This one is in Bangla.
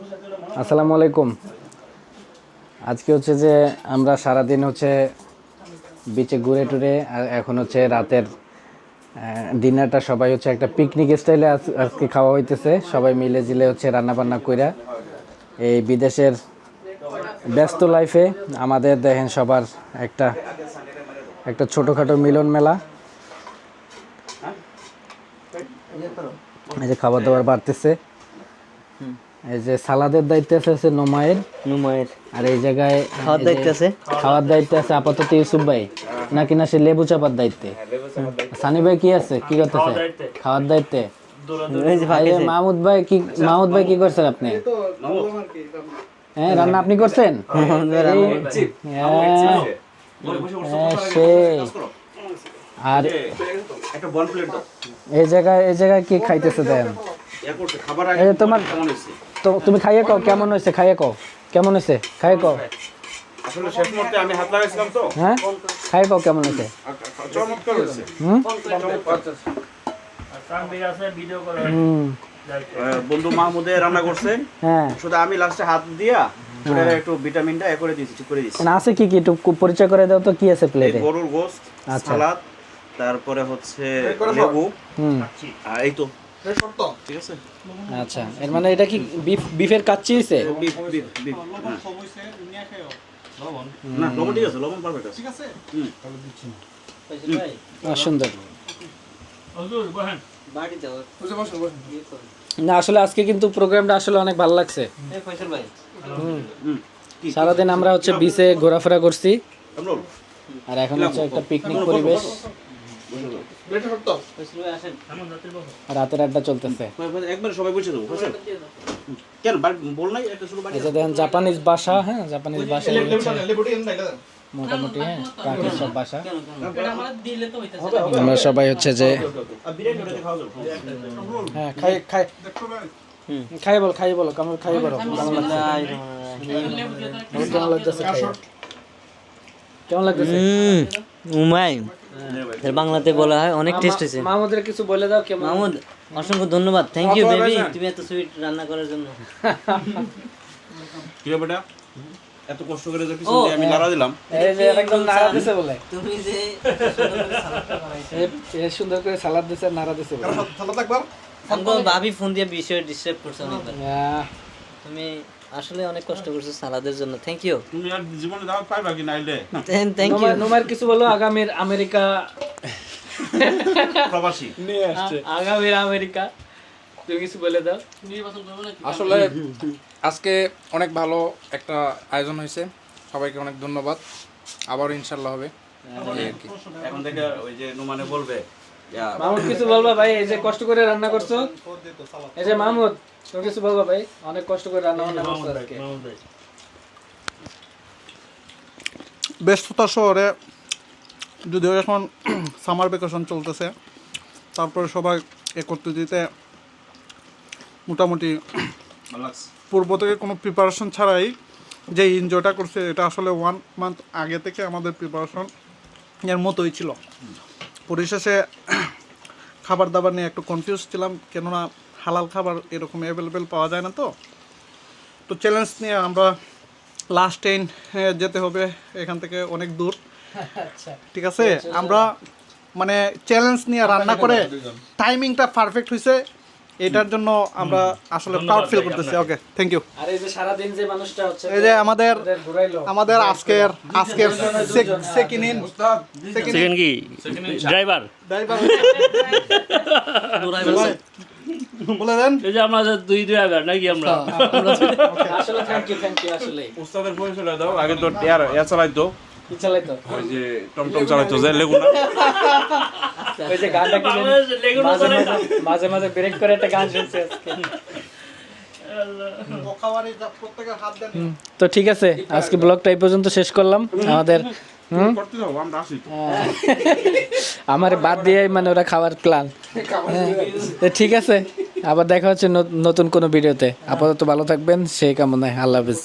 আসসালামু আলাইকুম আজকে হচ্ছে যে আমরা সারাদিন হচ্ছে বিচে ঘুরে টুরে, আর এখন হচ্ছে রাতের ডিনারটা সবাই হচ্ছে একটা পিকনিক স্টাইলে আজকে খাওয়া হইতেছে। সবাই মিলে জিলে হচ্ছে রান্না বান্না কইরা এই বিদেশের ব্যস্ত লাইফে আমাদের দেখেন সবার একটা একটা ছোটোখাটো মিলন মেলা। এই যে খাবার দাবার বাড়তেছে। এই যে সালাদের দায়িত্ব আছে হচ্ছে নোমায়ের। নুমায়ের। আর এই জায়গায় খাওয়ার দায়িত্ব আছে? খাওয়ার দায়িত্ব আছে আপাতত ইউসুফ ভাই। নাকি না সে লেবু চাপার দায়িত্বে? সানি ভাই কি আছে? কি করতেছে? খাওয়ার দায়িত্বে। মাহমুদ ভাই কি মাহমুদ ভাই কি করছেন আপনি? হ্যাঁ রান্না আপনি করছেন? আর একটা বন প্লেট দাও। এই জায়গায় এই জায়গায় কি খাইতেছে যে তোমার তো তুমি খাইয়ে কও কেমন হয়েছে? খাইয়ে কও। কেমন হয়েছে? খাইয়ে কও। আসলে শেষ মুহূর্তে আমি হাত লাগাইছিলাম তো। হ্যাঁ? খাইয়ে কও কেমন হয়েছে? চমৎকার হয়েছে। হুম? হুম। বন্ধু মাহমুদে রান্না করছে। হ্যাঁ। শুধু আমি লাস্টে হাত দিয়া ওটার একটু ভিটামিনটা এ করে দিয়েছি করে দিয়েছি। না আছে কি কি একটু পরিচয় করে দাও তো কি আছে প্লেটে গরুর গোস্ত আচ্ছা। সালাদ তারপরে হচ্ছে লেবু। হুম। এই তো। আচ্ছা এর মানে এটা কি বিফ বিফের কাচ্চি হইছে বিফ বিফ বিফ হ্যাঁ। না লবণ ঠিক আছে লবণ পারফেক্ট আছে। ঠিক আছে? আহ, সুন্দর। বাড়ি দাও না আসলে আজকে কিন্তু প্রোগ্রামটা আসলে অনেক ভালো লাগছে। এই ফয়সাল ভাই। হুম। হুম। কি সারাদিন আমরা হচ্ছে বিচে ঘোরাফেরা করছি। আর এখন হচ্ছে একটা পিকনিক পরিবেশ। রাতের আড্ডা চলতেছে। একবার সবাই বুঝে দেবো কেন বল নাই একটা যে দেখেন জাপানিজ বাসা হ্যাঁ জাপানিজ বাসা। মোটামুটি হ্যাঁ কাঠের সব বাসা। আমরা সবাই হচ্ছে যে হ্যাঁ খাই খাই। খাই বল খাই বলো কেমন খাই বলো। কেমন লাগছে কেমন লাগতেছে? কেমন লাগতেছে? হুম উমাই। এর বাংলাতে বলা হয় অনেক টেস্ট হয়েছে। মাহমুদের কিছু বলে দাও কেমন? মাহমুদ অসংখ্য ধন্যবাদ। থ্যাংক ইউ বেবি তুমি এত সুইট রান্না করার জন্য। কি রে বেটা এত কষ্ট করে যে দিয়ে আমি নাড়া দিলাম। এই যে একদম নাড়া দিছে বলে। তুমি যে এ- এ সুন্দর করে সালাদ দিছে নাড়া দিছে বলে। আমাকে ভাবি ফোন দিয়ে বিষয়ে ডিস্টার্ব করছ অনেকবার। তুমি আসলে অনেক কষ্ট করছ সালাদের জন্য। থ্যাংক ইউ তুমি আর জীবনে দাওয়াত পাইবা কি নাইলে? থ্যাংক ইউ নোমার- নোমার কিছু বলো আগামীর আমেরিকা। প্রবাসী। আগামীর আমেরিকা। তুমি কিছু বলে দাও। আসলে আজকে অনেক ভালো একটা আয়োজন হয়েছে। সবাইকে অনেক ধন্যবাদ। আবার ইনশাল্লাহ হবে। আর কি। এখন থেকে ওই যে নুমানে বলবে মাহমুদ কিছু বলবা ভাই? এই যে কষ্ট করে রান্না করছ? এই যে মাহমুদ তুমি কিছু বলবা ভাই? অনেক কষ্ট করে রান্না বান্না করছ আজকে। ব্যস্ততা শহরে যদিও এখন সামার ভ্যাকেশন চলতেছে তারপরে সবাই একত্রিতে মোটামুটি। পূর্ব থেকে কোনো প্রিপারেশন ছাড়াই যে এনজয়টা করছে এটা আসলে ওয়ান মান্থ আগে থেকে আমাদের প্রিপারেশন এর মতোই ছিল। পরিশেষে খাবার দাবার নিয়ে একটু কনফিউজ ছিলাম কেননা হালাল খাবার এরকম অ্যাভেলেবেল পাওয়া যায় না তো। তো চ্যালেঞ্জ নিয়ে আমরা লাস্ট ট্রেন যেতে হবে এখান থেকে অনেক দূর। আচ্ছা। ঠিক আছে? আমরা মানে চ্যালেঞ্জ নিয়ে রান্না করে টাইমিংটা পারফেক্ট হয়েছে এটার জন্য আমরা আসলে প্রাউড ফিল করতেছি। ওকে থ্যাংক ইউ আর এই যে সারাদিন যে মানুষটা হচ্ছে এই যে আমাদের আমাদের আজকের আজকের সেকেন্ড ইন সেকেন্ড কি? ড্রাইভার ড্রাইভার বলে দেন। এই যে আমরা যে দুই ড্রাইভার নাকি আমরা? আসলে থ্যাংক ইউ থ্যাংক ইউ আসলে। উস্তাদের পরিচয় দাও আগে তো ইয়ার ইয়া চালাইতো। কি চালাইতো। ওই যে টমটম চালাইতো যে লেগু না ওই যে গানটা কি মাঝে মাঝে- মাঝে মাঝে ব্রেক করে একটা গান শুনছে আজকে। তো ঠিক আছে আজকে ব্লগটা এই পর্যন্ত শেষ করলাম। আমাদের হুম? করতে দাও আমরা আসি। তো। আমার বাদ দিয়ে মানে ওরা খাওয়ার প্ল্যান ঠিক আছে আবার দেখা হচ্ছে নতুন কোনো ভিডিওতে। আপাতত ভালো থাকবেন সেই কামনায়। আল্লাহ হাফিজ।